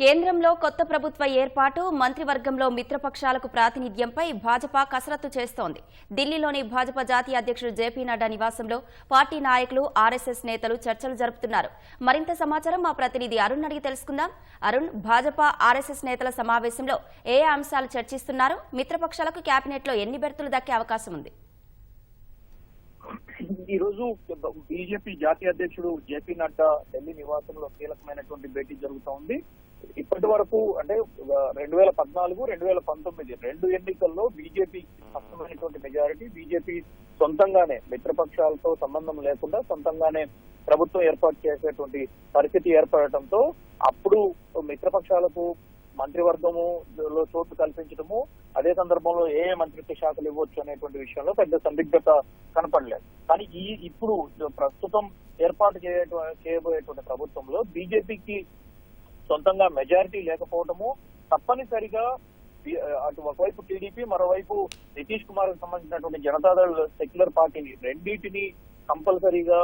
కేంద్రంలో కొత్త ప్రభుత్వ ఏర్పాటు మంత్రివర్గంలో మిత్రపక్షాలకు ప్రాతినిధ్యంపై భాజపా కసరత్తు చేస్తోంది. ఢిల్లీలోని భాజపా జాతీయ అధ్యక్షుడు జేపీ నడ్డా నివాసంలో పార్టీ నాయకులు ఆర్ఎస్ఎస్ నేతలు చర్చలు జరుపుతున్నారు. మరింత సమాచారం మా ప్రతినిధి అరుణ్ అడిగి తెలుసుకుందాం. అరుణ్ భాజపా ఆర్ఎస్ఎస్ నేతల సమావేశంలో ఏ ఏ అంశాలు చర్చిస్తున్నారు? మిత్రపక్షాలకు కేబినెట్లో ఎన్ని బెర్తులు దక్కే అవకాశం ఉంది? ఈ రోజు బీజేపీ జాతీయ అధ్యక్షుడు జేపీ నడ్డా ఢిల్లీ నివాసంలో కీలకమైనటువంటి భేటీ జరుగుతా ఉంది. ఇప్పటి వరకు అంటే రెండు వేల పద్నాలుగు రెండు వేల పంతొమ్మిది రెండు ఎన్నికల్లో బీజేపీ స్పష్టమైనటువంటి మెజారిటీ బీజేపీ సొంతంగానే మిత్రపక్షాలతో సంబంధం లేకుండా సొంతంగానే ప్రభుత్వం ఏర్పాటు చేసేటువంటి పరిస్థితి ఏర్పడటంతో అప్పుడు మిత్రపక్షాలకు మంత్రివర్గము లో చోటు కల్పించడము అదే సందర్భంలో ఏ ఏ మంత్రిత్వ శాఖలు ఇవ్వచ్చు అనేటువంటి విషయంలో పెద్ద సందిగ్ధత కనపడలేదు. కానీ ఈ ఇప్పుడు ప్రస్తుతం ఏర్పాటు చేయ చేయబోయేటువంటి ప్రభుత్వంలో బీజేపీకి సొంతంగా మెజారిటీ లేకపోవడము తప్పనిసరిగా అటు ఒకవైపు టీడీపీ మరోవైపు నితీష్ కుమార్కు సంబంధించినటువంటి జనతాదళ్ సెక్యులర్ పార్టీని రెండింటిని కంపల్సరీగా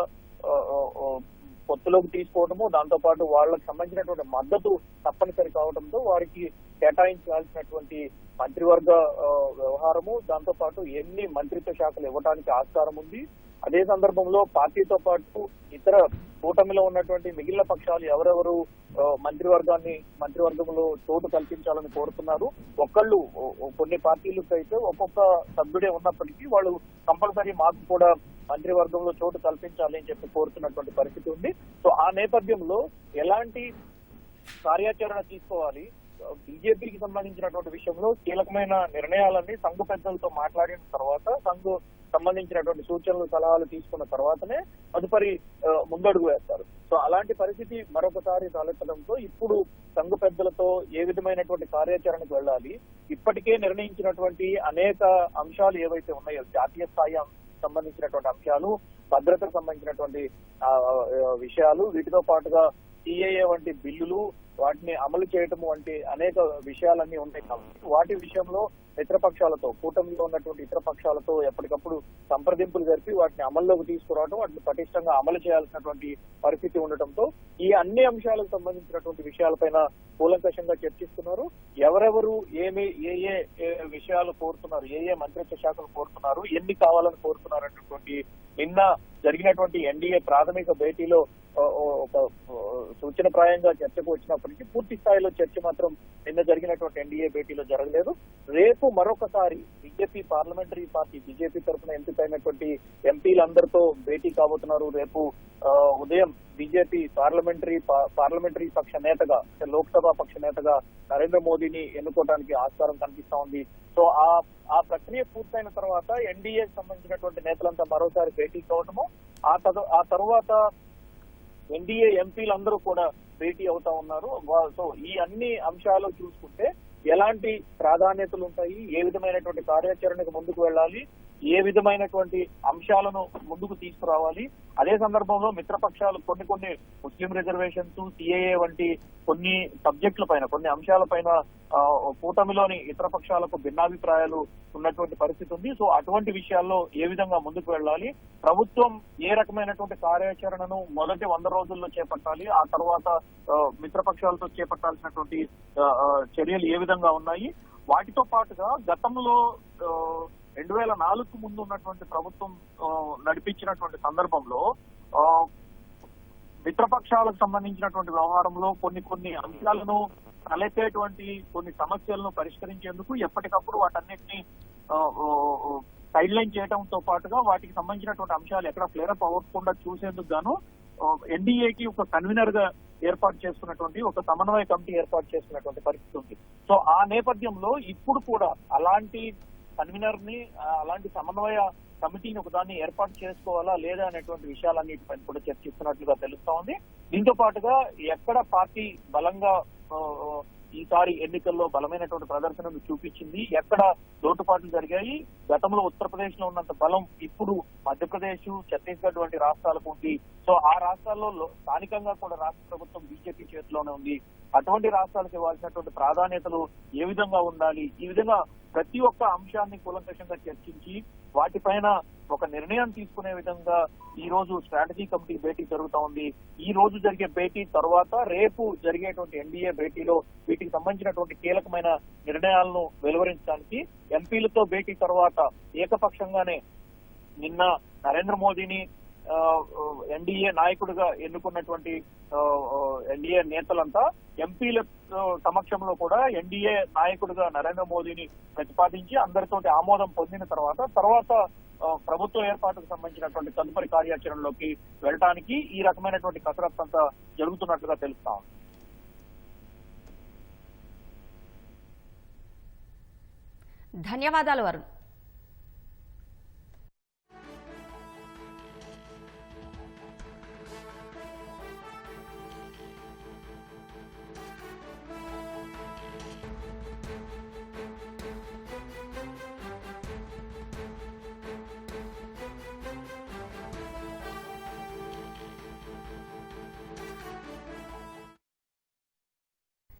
ఆ, పొత్తులోకి తీసుకోవడము దాంతో పాటు వాళ్ళకి సంబంధించినటువంటి మద్దతు తప్పనిసరి కావడంతో వారికి కేటాయించాల్సినటువంటి మంత్రివర్గ వ్యవహారము దాంతో పాటు ఎన్ని మంత్రిత్వ శాఖలు ఇవ్వడానికి ఆస్కారం ఉంది. అదే సందర్భంలో పార్టీతో పాటు ఇతర కూటమిలో ఉన్నటువంటి మిగిలిన పక్షాలు ఎవరెవరు మంత్రివర్గాన్ని మంత్రివర్గంలో చోటు కల్పించాలని కోరుతున్నారు. ఒక్కళ్ళు కొన్ని పార్టీలకు అయితే ఒక్కొక్క సభ్యుడే ఉన్నప్పటికీ వాళ్ళు కంపల్సరీ మాకు కూడా మంత్రివర్గంలో చోటు కల్పించాలి అని చెప్పి కోరుతున్నటువంటి పరిస్థితి ఉంది. సో ఆ నేపథ్యంలో ఎలాంటి కార్యాచరణ తీసుకోవాలి? బీజేపీకి సంబంధించినటువంటి విషయంలో కీలకమైన నిర్ణయాలన్నీ సంఘ పెద్దలతో మాట్లాడిన తర్వాత సంఘ సంబంధించినటువంటి సూచనలు సలహాలు తీసుకున్న తర్వాతనే తదుపరి ముందడుగు వేస్తారు. సో అలాంటి పరిస్థితి మరొకసారి తలెత్తడంతో ఇప్పుడు సంఘ పెద్దలతో ఏ విధమైనటువంటి కార్యాచరణకు వెళ్ళాలి? ఇప్పటికే నిర్ణయించినటువంటి అనేక అంశాలు ఏవైతే ఉన్నాయో జాతీయ స్థాయి అం- సంబంధించినటువంటి అంశాలు భద్రతకు సంబంధించినటువంటి విషయాలు వీటితో పాటుగా సిఏఏ వంటి బిల్లులు వాటిని అమలు చేయటం వంటి అనేక విషయాలన్నీ ఉన్నాయి కాబట్టి వాటి విషయంలో మిత్రపక్షాలతో కూటమిలో ఉన్నటువంటి ఇతర పక్షాలతో ఎప్పటికప్పుడు సంప్రదింపులు జరిపి వాటిని అమల్లోకి తీసుకురావడం వాటిని పటిష్టంగా అమలు చేయాల్సినటువంటి పరిస్థితి ఉండటంతో ఈ అన్ని అంశాలకు సంబంధించినటువంటి విషయాలపైన కూలంకషంగా చర్చిస్తున్నారు. ఎవరెవరు ఏమి ఏ ఏ విషయాలు కోరుతున్నారు ఏ ఏ మంత్రిత్వ శాఖలు కోరుతున్నారు ఎన్ని కావాలని కోరుతున్నారు అనేటువంటి నిన్న జరిగినటువంటి ఎన్డీఏ ప్రాథమిక భేటీలో ఒక సూచన ప్రాయంగా చర్చకు వచ్చినప్పటికీ పూర్తి స్థాయిలో చర్చ మాత్రం నిన్న జరిగినటువంటి ఎన్డీఏ భేటీలో జరగలేదు. రేపు మరొకసారి బీజేపీ పార్లమెంటరీ పార్టీ బీజేపీ తరఫున ఎంపికైనటువంటి ఎంపీలందరితో భేటీ కాబోతున్నారు. రేపు ఉదయం బీజేపీ పార్లమెంటరీ పార్లమెంటరీ పక్ష నేతగా లోక్సభ పక్ష నేతగా నరేంద్ర మోదీని ఎన్నుకోవడానికి ఆస్కారం కనిపిస్తా ఉంది. సో ఆ ఆ ప్రక్రియ పూర్తయిన తర్వాత ఎన్డీఏకి సంబంధించినటువంటి నేతలంతా మరోసారి భేటీ కావడము ఆ ఆ తర్వాత ఎన్డీఏ ఎంపీలందరూ కూడా భేటీ అవుతా ఉన్నారు. సో ఈ అన్ని అంశాలు చూసుకుంటే ఎలాంటి ప్రాధాన్యతలు ఉంటాయి? ఏ విధమైనటువంటి కార్యాచరణకు ముందుకు వెళ్ళాలి? ఏ విధమైనటువంటి అంశాలను ముందుకు తీసుకురావాలి? అదే సందర్భంలో మిత్రపక్షాలు కొన్ని కొన్ని ముస్లిం రిజర్వేషన్స్ సిఏఏ వంటి కొన్ని సబ్జెక్టుల పైన కొన్ని అంశాల పైన కూటమిలోని ఇతర పక్షాలకు భిన్నాభిప్రాయాలు ఉన్నటువంటి పరిస్థితి ఉంది. సో అటువంటి విషయాల్లో ఏ విధంగా ముందుకు వెళ్ళాలి? ప్రభుత్వం ఏ రకమైనటువంటి కార్యాచరణను మొదటి వంద రోజుల్లో చేపట్టాలి? ఆ తర్వాత మిత్రపక్షాలతో చేపట్టాల్సినటువంటి చర్యలు ఏ విధంగా ఉన్నాయి? వాటితో పాటుగా గతంలో రెండు వేల నాలుగు ముందు ఉన్నటువంటి ప్రభుత్వం నడిపించినటువంటి సందర్భంలో మిత్రపక్షాలకు సంబంధించినటువంటి వ్యవహారంలో కొన్ని కొన్ని అంశాలను తలెత్తేటువంటి కొన్ని సమస్యలను పరిష్కరించేందుకు ఎప్పటికప్పుడు వాటన్నిటిని సైడ్ లైన్ చేయడంతో పాటుగా వాటికి సంబంధించినటువంటి అంశాలు ఎక్కడ ఫ్లేరప్ అవ్వకుండా చూసేందుకు గాను ఎన్డీఏకి ఒక కన్వీనర్గా ఏర్పాటు చేసుకున్నటువంటి ఒక సమన్వయ కమిటీ ఏర్పాటు చేసుకున్నటువంటి పరిస్థితి ఉంది. సో ఆ నేపథ్యంలో ఇప్పుడు కూడా అలాంటి కన్వీనర్ని అలాంటి సమన్వయ కమిటీని ఒకదాన్ని ఏర్పాటు చేసుకోవాలా లేదా అనేటువంటి విషయాలన్నిటిపై కూడా చర్చిస్తున్నట్లుగా తెలుస్తా ఉంది. దీంతో పాటుగా ఎక్కడ పార్టీ బలంగా ఈసారి ఎన్నికల్లో బలమైనటువంటి ప్రదర్శనను చూపించింది. ఎక్కడ లోటుపాట్లు జరిగాయి? గతంలో ఉత్తరప్రదేశ్లో ఉన్నంత బలం ఇప్పుడు మధ్యప్రదేశ్ ఛత్తీస్గఢ్ వంటి రాష్ట్రాలకు ఉంది. సో ఆ రాష్ట్రాల్లో స్థానికంగా కూడా రాష్ట్ర ప్రభుత్వం బీజేపీ చేతిలోనే ఉంది. అటువంటి రాష్ట్రాలకు ఇవ్వాల్సినటువంటి ప్రాధాన్యతలు ఏ విధంగా ఉండాలి? ఈ విధంగా ప్రతి ఒక్క అంశాన్ని కూలంకషంగా చర్చించి వాటిపైన ఒక నిర్ణయం తీసుకునే విధంగా ఈ రోజు స్ట్రాటజీ కమిటీ భేటీ జరుగుతా ఉంది. ఈ రోజు జరిగే భేటీ తర్వాత రేపు జరిగేటువంటి ఎన్డీఏ భేటీలో వీటికి సంబంధించినటువంటి కీలకమైన నిర్ణయాలను వెలువరించడానికి ఎంపీలతో భేటీ తర్వాత ఏకపక్షంగానే నిన్న నరేంద్ర మోదీని ఎన్డీఏ నాయకుడిగా ఎన్నుకున్నటువంటి ఎన్డీఏ నేతలంతా ఎంపీల సమక్షంలో కూడా ఎన్డీఏ నాయకుడిగా నరేంద్ర మోదీని ప్రతిపాదించి అందరితోటి ఆమోదం పొందిన తర్వాత తర్వాత ప్రభుత్వ ఏర్పాటుకు సంబంధించినటువంటి తదుపరి కార్యాచరణలోకి వెళ్ళడానికి ఈ రకమైనటువంటి కసరత్తు అంతా జరుగుతున్నట్లుగా తెలుస్తా ఉంది. ధన్యవాదాలు వరుణ్